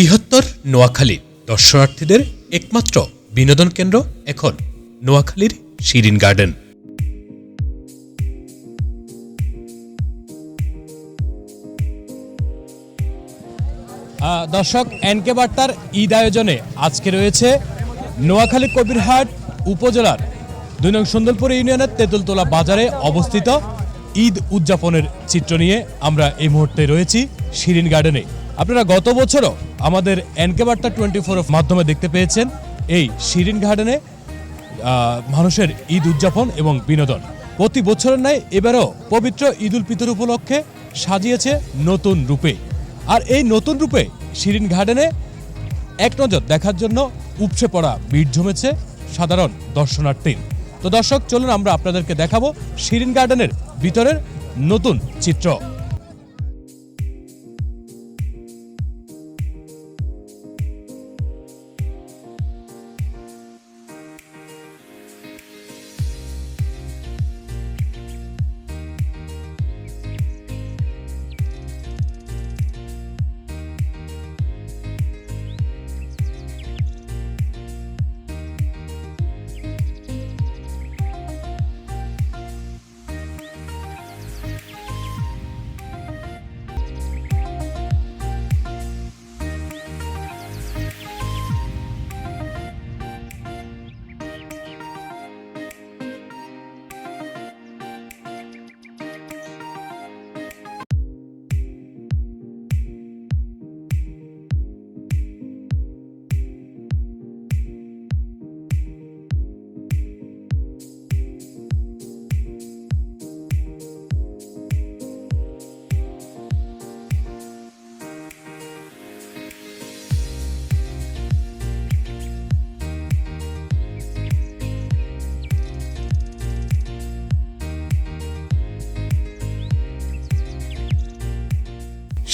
বৃহত্তর নোয়াখালী। দর্শনার্থীদের একমাত্র বিনোদন কেন্দ্র এখন নোয়াখালীর শিরিন গার্ডেন। দর্শক, এনকে বার্তার ঈদ আয়োজনে আজকে রয়েছে নোয়াখালী কবিরহাট উপজেলার দুই নং সুন্দরপুর ইউনিয়নের তেঁতুলতলা বাজারে অবস্থিত ঈদ উদযাপনের চিত্র নিয়ে আমরা এই মুহূর্তে রয়েছি শিরিন গার্ডেনে। আপনারা গত বছরও আমাদের এনকে বার্তা টোয়েন্টি ফোর মাধ্যমে দেখতে পেয়েছেন এই শিরিন গার্ডেনে মানুষের ঈদ উদযাপন এবং বিনোদন। প্রতি বছরের ন্যায় এবারও পবিত্র ঈদ উল ফিতর উপলক্ষে সাজিয়েছে নতুন রূপে। আর এই নতুন রূপে শিরিন গার্ডেনে এক নজর দেখার জন্য উপসে পড়া ভিড় জমেছে সাধারণ দর্শনার্থী তো দর্শক, চলুন আমরা আপনাদেরকে দেখাবো শিরিন গার্ডেনের ভিতরের নতুন চিত্র।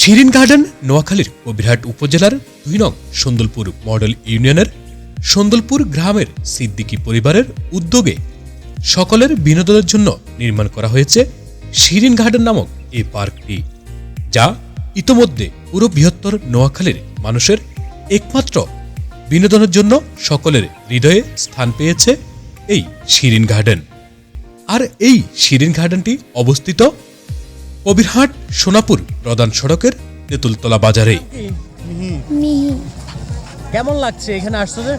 শিরিন গার্ডেন, নোয়াখালীর কবিরহাট উপজেলার দুই নং সন্দলপুর মডেল ইউনিয়নের সন্দলপুর গ্রামের সিদ্দিকী পরিবারের উদ্যোগে সকলের বিনোদনের জন্য নির্মাণ করা হয়েছে শিরিন গার্ডেন নামক এই পার্কটি, যা ইতোমধ্যে পুরো বৃহত্তর নোয়াখালীর মানুষের একমাত্র বিনোদনের জন্য সকলের হৃদয়ে স্থান পেয়েছে এই শিরিন গার্ডেন। আর এই শিরিন গার্ডেনটি অবস্থিত কবিরহাট সোনাপুর প্রধান সড়কের তেঁতুলতলা বাজারে। মিহি। কেমন লাগছে? এখানে আসছো যে?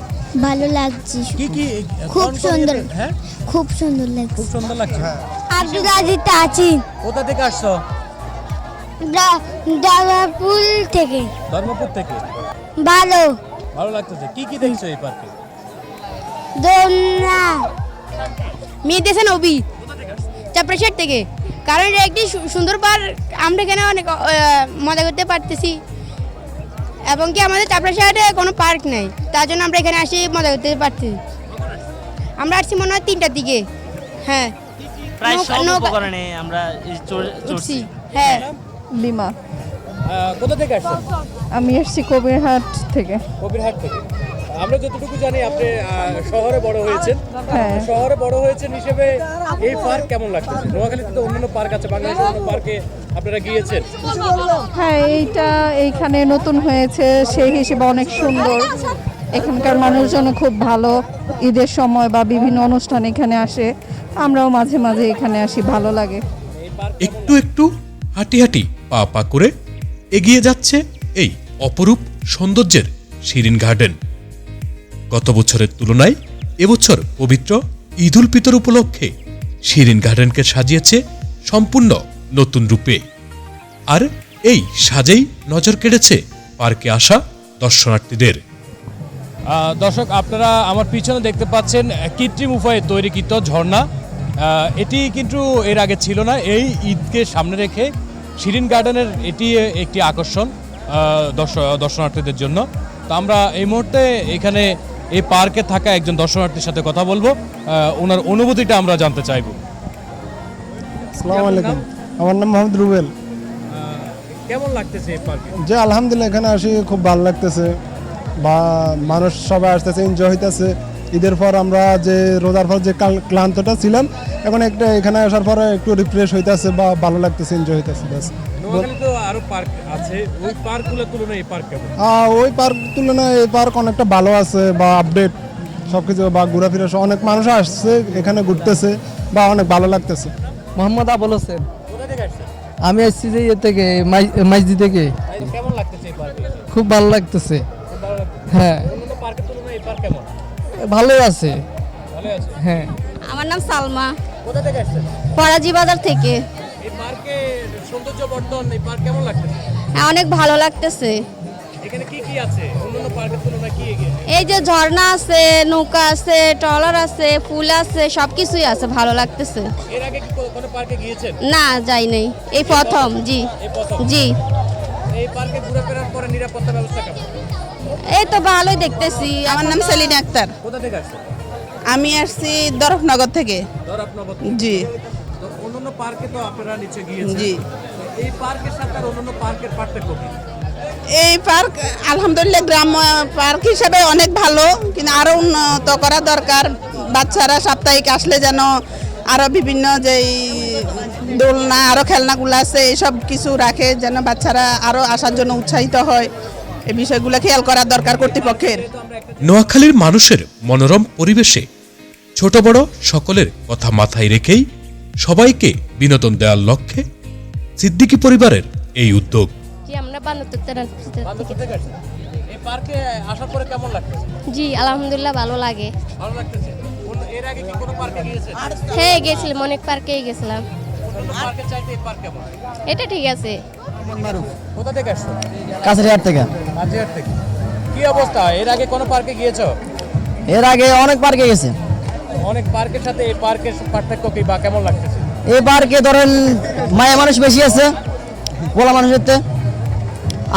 ভালো লাগছে। কি কি খুব সুন্দর। হ্যাঁ? খুব সুন্দর লাগছে। খুব সুন্দর লাগছে। আব্দুল আজিজ আছি। কোথা থেকে আসছো? ডাগাপুল থেকে। ধর্মপুর থেকে? ভালো। ভালো লাগতেছে। কি কি দেখছ এই পার্কে? দোলনা। মেয়ে নবী চাপড়াশাট থেকে? কারণ এটা একটি সু- সুন্দর পার্ক আমরা এখানে অনেক মজা করতে পারতেছি। এবং কি আমাদের চাপড়াশাটে কোনো পার্ক নেই। তার জন্য আমরা এখানে আসি মজা করতে পারছি আমরা আসছি মনে হয় তিনটার দিকে। হ্যাঁ। প্রায় সব উপকরণে আমরা এই চড়- উঠছি। চড়ছি। হ্যাঁ। লিমা। কোথা থেকে আসছেন? আমি এসেছি কবিরহাট থেকে। কবিরহাট থেকে। আমরা যতটুকু জানি আপনি শহরে বড় হয়েছেন। হ্যাঁ। শহরে বড় হয়েছেন হিসেবে এই পার্ক কেমন লাগতেছে নোয়াখালীতে তো অন্যান্য পার্ক আছে বাংলাদেশের অন্য পার্কে আপনারা গিয়েছেন। হ্যাঁ এইটা এইখানে নতুন হয়েছে সেই হিসেবে অনেক সুন্দর। এখানকার মানুষজন খুব ভালো। ঈদের সময় বা বিভিন্ন অনুষ্ঠান এখানে আসে। আমরাও মাঝে মাঝে এখানে আসি ভালো লাগে। একটু একটু হাঁটি হাঁটি পা পা করে এগিয়ে যাচ্ছে এই অপরূপ সৌন্দর্যের শিরিন গার্ডেন। গত বছরের তুলনায় এবছর পবিত্র ঈদুল ফিতর উপলক্ষে শিরিন গার্ডেনকে সাজিয়েছে সম্পূর্ণ নতুন রূপে। আর এই সাজেই নজর কেড়েছে পার্কে আসা দর্শনার্থীদের। দর্শক, আপনারা আমার পিছনে দেখতে পাচ্ছেন কৃত্রিম উপায়ে তৈরিকৃত ঝর্ণা। এটি কিন্তু এর আগে ছিল না, এই ঈদকে সামনে রেখে শিরিন গার্ডেনের এটি একটি আকর্ষণ দর্শ- দর্শনার্থীদের জন্য। তো আমরা এই মুহূর্তে এখানে এই পার্কে থাকা একজন দর্শনার্থীর সাথে কথা বলব। ওনার অনুভূতিটা আমরা জানতে চাইব। আসসালামু আলাইকুম। আমার নাম মোহাম্মদ রুবেল। কেমন লাগতেছে এই পার্কে? যে আলহামদুলিল্লাহ এখানে আসি খুব ভালো লাগতেছে। বা মানুষ সবাই আসতেছে এনজয় হইতেছে। ঈদের পর আমরা যে রোজার পর যে ক্লান্তটা ছিলাম এখন একটা এখানে আসার পরে একটু রিফ্রেশ হইতেছে বা ভালো লাগতেছে এনজয় হইতেছে ব্যাস। আরও পার্ক আছে। ওই পার্কগুলোর তুলনায় এই পার্ক কেমন? ওই পার্ক তুলনায় এই পার্ক অনেকটা ভালো আছে বা আপডেট সব কিছু বা ঘোরাফেরা অনেক মানুষ আসছে এখানে ঘুরতেছে বা অনেক ভালো লাগতেছে। মোহাম্মদ আবুল হোসেন। কোথা থেকে আসছেন? আমি আসছি যে ইয়ে থেকে মাইজদি থেকে। কেমন লাগতেছে এই পার্কে খুব ভালো লাগতেছে। হ্যাঁ। অন্যান্য পার্কের তুলনায় এই পার্ক কেমন? ভালোই আছে। ভালো আছে? হ্যাঁ। আমার নাম সালমা। কোথা থেকে আসছেন? ফরাজি বাজার থেকে। এই পার্কে সৌন্দর্য বর্ধন এই পার্ক কেমন লাগতেছে? হ্যাঁ অনেক ভালো লাগতেছে। এখানে কি কি আছে? অন্যান্য পার্কের তুলনায় কি এগিয়ে? এই যে ঝর্ণা আছে নৌকা আছে ট্রলার আছে ফুল আছে সব কিছুই আছে ভালো লাগতেছে। এর আগে কি কোনো পার্কে গিয়েছেন? না যাই নাই। এই প্রথম জি। এই প্রথম? জি। এই পার্কে ঘুরে ফেরার পরে নিরাপত্তা ব্যবস্থা কেমন? এই তো ভালোই দেখতেছি। আমার নাম সেলিনা আক্তার। কোথা থেকে আসছেন? আমি আসছি দরফনগর থেকে। দরাপনগর জি। তো অন্যান্য পার্কে তো আপনারা নিচে গিয়েছেন। জি। এই পার্কের সাথে আর অন্যান্য পার্কের পার্থক্য কি? এই পার্ক আলহামদুলিল্লাহ গ্রাম পার্ক হিসাবে অনেক ভালো কিন্তু আরও উন্নত করা দরকার। বাচ্চারা সাপ্তাহিক আসলে যেন আরও বিভিন্ন যে দোলনা আরও খেলনাগুলো আছে এইসব কিছু রাখে যেন বাচ্চারা আরও আসার জন্য উৎসাহিত হয়। এই বিষয়গুলো খেয়াল করা দরকার কর্তৃপক্ষের। নোয়াখালীর মানুষের মনোরম পরিবেশে ছোট বড় সকলের কথা মাথায় রেখেই সবাইকে বিনোদন দেওয়ার লক্ষ্যে সিদ্দিকী পরিবারের এই উদ্যোগ। জি আমরা এই পার্কে আসার পরে কেমন লাগতেছে? জি আলহামদুলিল্লাহ ভালো লাগে। ভালো লাগতেছে। এর আগে কি কোনো পার্কে গিয়েছেন? হ্যাঁ গেছিলাম অনেক পার্কে গেছিলাম এটা ঠিক আছে। কোথা থেকে আসছো কাছারিহাট থেকে। কাজিয়ার থেকে। কি অবস্থা? এর আগে কোনো পার্কে গিয়েছো? এর আগে অনেক পার্কে গেছে। অনেক পার্কের সাথে এই পার্কের পার্থক্য কি বা কেমন লাগতেছে? এই পার্কে ধরেন মায়া মানুষ বেশি আছে পোলা মানুষের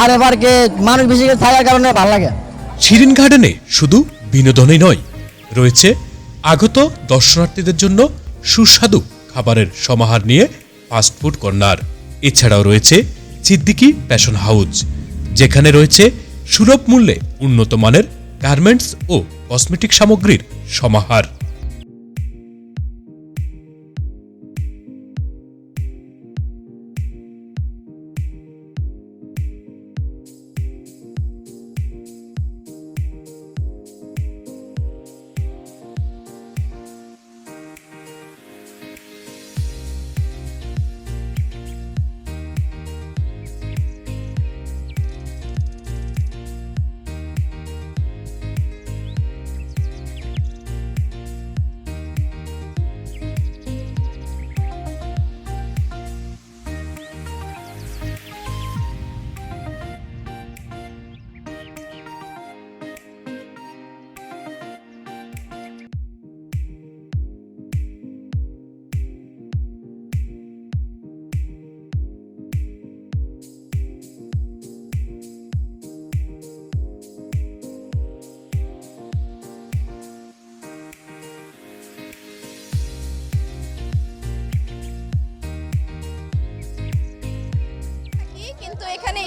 আর এ পার্কে মানুষ বেশি থাকার কারণে ভালো লাগে। শিরিন গার্ডেনে শুধু বিনোদনই নয় রয়েছে আগত দর্শনার্থীদের জন্য সুস্বাদু খাবারের সমাহার নিয়ে ফাস্টফুড কর্নার এছাড়াও রয়েছে সিদ্দিকি প্যাশন হাউস যেখানে রয়েছে সুলভ মূল্যে উন্নত মানের গার্মেন্টস ও কসমেটিক সামগ্রীর সমাহার।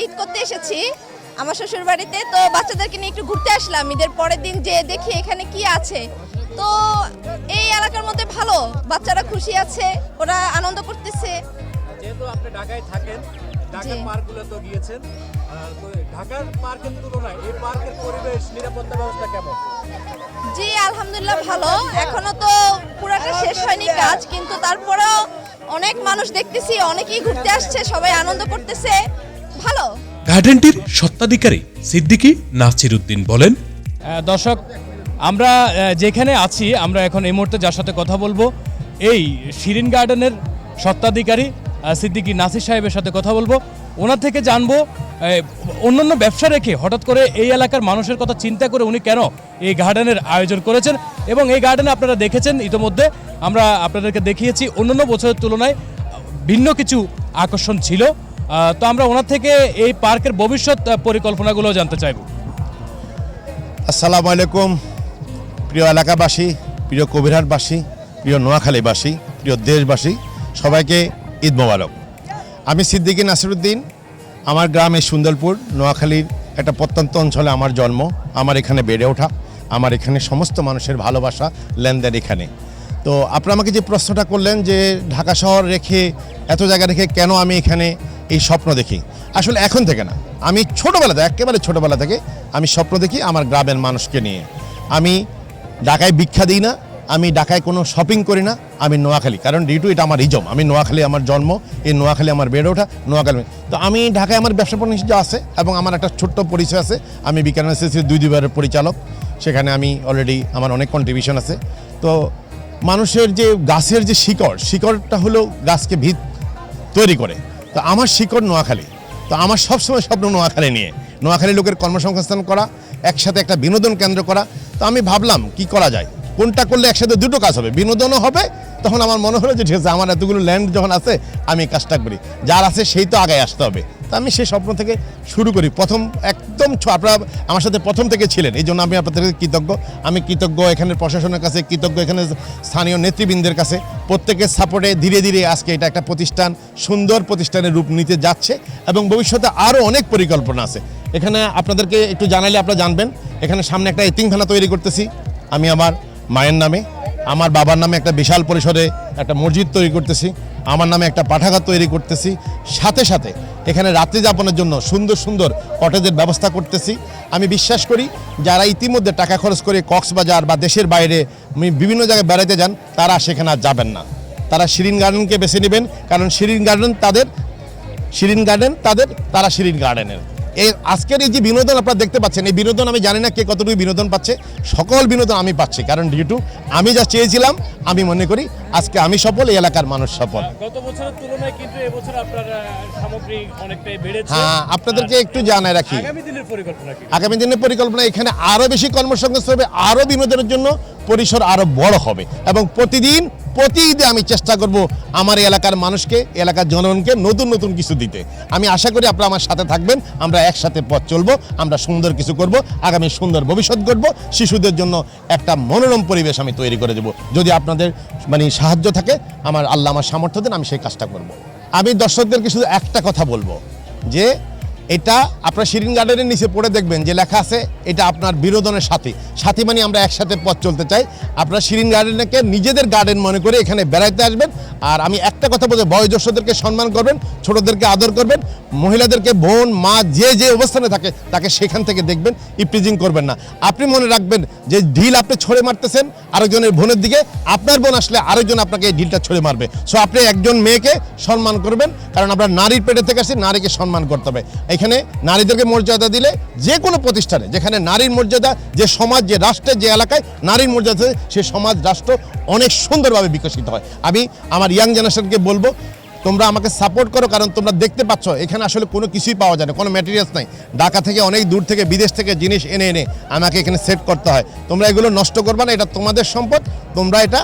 ঈদ করতে এসেছি আমার শ্বশুর বাড়িতে তো বাচ্চাদেরকে নিয়ে একটু ঘুরতে আসলাম। ঈদের পরের দিন যে দেখি এখানে কি আছে। তো এই এলাকার মধ্যে ভালো বাচ্চারা খুশি আছে ওরা আনন্দ করতেছে। যেহেতু আপনি ঢাকায় থাকেন ঢাকার। পার্কগুলো তো গিয়েছেন ঢাকার পার্কের তুলনায় এই পার্কের পরিবেশ নিরাপত্তা ব্যবস্থা কেমন? জি আলহামদুলিল্লাহ ভালো। এখনও তো পুরাটা শেষ হয়নি কাজ কিন্তু তারপরেও অনেক মানুষ দেখতেছি অনেকেই ঘুরতে আসছে সবাই আনন্দ করতেছে। ভালো? গার্ডেনটির সত্ত্বাধিকারী সিদ্দিকী নাসির উদ্দিন বলেন দর্শক আমরা যেখানে আছি আমরা এখন এই মুহূর্তে যার সাথে কথা বলব এই শিরিন গার্ডেনের সত্ত্বাধিকারী সিদ্দিকী নাসির সাহেবের সাথে কথা বলব। ওনার থেকে জানব অন্যান্য ব্যবসা রেখে হঠাৎ করে এই এলাকার মানুষের কথা চিন্তা করে উনি কেন এই গার্ডেনের আয়োজন করেছেন। এবং এই গার্ডেনে আপনারা দেখেছেন ইতোমধ্যে আমরা আপনাদেরকে দেখিয়েছি অন্যান্য বছরের তুলনায় ভিন্ন কিছু আকর্ষণ ছিল। তো আমরা ওনার থেকে এই পার্কের ভবিষ্যৎ পরিকল্পনাগুলো জানতে চাইব। আসসালামু আলাইকুম, প্রিয় এলাকাবাসী, প্রিয় কবিরহাটবাসী, প্রিয় নোয়াখালীবাসী, প্রিয় দেশবাসী, সবাইকে ঈদ মোবারক। আমি সিদ্দিকী নাসিরুদ্দিন, আমার গ্রাম এই সুন্দরপুর, নোয়াখালীর একটা প্রত্যন্ত অঞ্চলে আমার জন্ম, আমার এখানে বেড়ে ওঠা, আমার এখানে সমস্ত মানুষের ভালোবাসা, লেনদেন এখানে। তো আপনারা আমাকে যে প্রশ্নটা করলেন যে ঢাকা শহর রেখে, এত জায়গা রেখে কেন আমি এখানে এই স্বপ্ন দেখি? আসলে এখন থেকে না। আমি ছোটোবেলা থেকে, একেবারে ছোটোবেলা থেকে আমি স্বপ্ন দেখি আমার গ্রামের মানুষকে নিয়ে। আমি ঢাকায় ভিক্ষা দিই না, আমি ঢাকায় কোনো শপিং করি না, আমি নোয়াখালী। কারণ ডিটু এটা আমার ইজম আমি নোয়াখালী আমার জন্ম, এই নোয়াখালী আমার বেড়ে ওঠা, নোয়াখালী। তো আমি ঢাকায় আমার ব্যবসা বাণিজ্য আছে এবং আমার একটা ছোট্ট পরিচয় আছে। আমি এসএসসির দুই দুইবারের পরিচালক। সেখানে আমি অলরেডি আমার অনেক কন্ট্রিবিউশন আছে। তো মানুষের যে গাছের যে শিকড়, শিকড়টা হলো গাছকে ভিত তৈরি করে। তো আমার শিকড় নোয়াখালী। তো আমার সবসময় স্বপ্ন নোয়াখালী নিয়ে। নোয়াখালী লোকের কর্মসংস্থান করা, একসাথে একটা বিনোদন কেন্দ্র করা। তো আমি ভাবলাম, কি করা যায়? কোনটা করলে একসাথে দুটো কাজ হবে? বিনোদনও হবে, তখন আমার মনে হলো যে, ঠিক আছে, আমার এতগুলো ল্যান্ড যখন আছে, আমি কাজটা করি। যার আছে, সেই তো আগে আসতে হবে। তা আমি সেই স্বপ্ন থেকে শুরু করি। প্রথম একদম আপনারা আমার সাথে প্রথম থেকে ছিলেন, এই জন্য আমি আপনাদের কৃতজ্ঞ। আমি কৃতজ্ঞ এখানের প্রশাসনের কাছে, কৃতজ্ঞ এখানে স্থানীয় নেতৃবৃন্দের কাছে। প্রত্যেকের সাপোর্টে ধীরে ধীরে আজকে এটা একটা প্রতিষ্ঠান, সুন্দর প্রতিষ্ঠানের রূপ নিতে যাচ্ছে এবং ভবিষ্যতে আরও অনেক পরিকল্পনা আছে। এখানে আপনাদেরকে একটু জানালে আপনারা জানবেন, এখানে সামনে একটা এতিমখানা তৈরি করতেছি। আমি আমার মায়ের নামে, আমার বাবার নামে একটা বিশাল পরিসরে একটা মসজিদ তৈরি করতেছি। আমার নামে একটা পাঠাগার তৈরি করতেছি। সাথে সাথে এখানে রাত্রি যাপনের জন্য সুন্দর সুন্দর কটেজের ব্যবস্থা করতেছি। আমি বিশ্বাস করি, যারা ইতিমধ্যে টাকা খরচ করে কক্সবাজার বা দেশের বাইরে বিভিন্ন জায়গায় বেড়াতে যান, তারা সেখানে আর যাবেন না। তারা শিরিন গার্ডেনকে বেছে নেবেন, কারণ শিরিন গার্ডেন তাদের শিরিন গার্ডেন তাদের, তারা শিরিন গার্ডেনের। এই আজকের এই যে বিনোদন আপনারা দেখতে পাচ্ছেন এই বিনোদন আমি জানি না কে কতটুকু বিনোদন পাচ্ছে সকল বিনোদন আমি পাচ্ছি কারণ ডিউটু আমি যা চেয়েছিলাম আমি মনে করি আজকে আমি সফল এই এলাকার মানুষ সফল। গত বছরের তুলনায় কিন্তু এবছর আপনার সামগ্রী অনেকটাই বেড়েছে। হ্যাঁ আপনাদেরকে একটু জানায় রাখি। আগামী দিনের পরিকল্পনা কি? আগামী দিনের পরিকল্পনা এখানে আরও বেশি কর্মসংস্থান হবে আরও বিনোদনের জন্য পরিসর আরও বড় হবে এবং প্রতিদিন প্রতি ঈদে আমি চেষ্টা করব আমার এলাকার মানুষকে এলাকার জনগণকে নতুন নতুন কিছু দিতে। আমি আশা করি আপনারা আমার সাথে থাকবেন, আমরা একসাথে পথ চলবো, আমরা সুন্দর কিছু করব, আগামী সুন্দর ভবিষ্যৎ গড়ব, শিশুদের জন্য একটা মনোরম পরিবেশ আমি তৈরি করে দেবো। যদি আপনাদের মানে সাহায্য থাকে, আমার আল্লাহ আমার সামর্থ্য দেন, আমি সেই কাজটা করব। আমি দর্শকদেরকে শুধু একটা কথা বলব, যে এটা আপনার শিরিন গার্ডেনের নিচে পড়ে দেখবেন যে লেখা আছে, এটা আপনার বিনোদনের সাথী। সাথী মানে আমরা একসাথে পথ চলতে চাই। আপনার শিরিন গার্ডেনকে নিজেদের গার্ডেন মনে করে এখানে বেড়াইতে আসবেন। আর আমি একটা কথা বলতে বয়োজ্যেষ্ঠদেরকে সম্মান করবেন, ছোটদেরকে আদর করবেন, মহিলাদেরকে বোন, মা, যে যে অবস্থানে থাকে, তাকে সেখান থেকে দেখবেন ইপ্রিজিং করবেন না। আপনি মনে রাখবেন যে ঢিল আপনি ছড়ে মারতেছেন আরেকজনের বোনের দিকে, আপনার বোন আসলে আরেকজন আপনাকে এই ঢিলটা ছড়ে মারবে। সো আপনি একজন মেয়েকে সম্মান করবেন, কারণ আমরা নারীর পেটে থেকে আসি নারীকে সম্মান করতে হবে। এখানে নারীদেরকে মর্যাদা দিলে যে কোনো প্রতিষ্ঠানে, যেখানে নারীর মর্যাদা, যে সমাজ, যে রাষ্ট্রের যে এলাকায় নারীর মর্যাদা সে সমাজ, রাষ্ট্র অনেক সুন্দরভাবে বিকশিত হয়। আমি আমার ইয়াং জেনারেশনকে বলব, তোমরা আমাকে সাপোর্ট করো, কারণ তোমরা দেখতে পাচ্ছ, এখানে আসলে কোনো কিছুই পাওয়া যায় না, কোনো ম্যাটেরিয়ালস নাই। ঢাকা থেকে অনেক দূর থেকে, বিদেশ থেকে জিনিস এনে এনে আমাকে এখানে সেট করতে হয়। তোমরা এগুলো নষ্ট করবা না, এটা তোমাদের সম্পদ, তোমরা এটা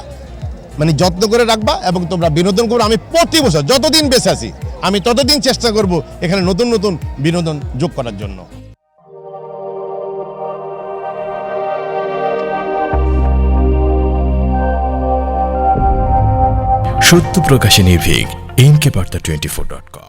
মানে যত্ন করে রাখবা এবং তোমরা বিনোদন করব। আমি প্রতি বছর যতদিন বেঁচে আছি আমি ততদিন চেষ্টা করব এখানে নতুন নতুন বিনোদন যোগ করার জন্য। সত্য প্রকাশে নির্ভীক কে বার্তা টোয়েন্টি ফোর ডট কম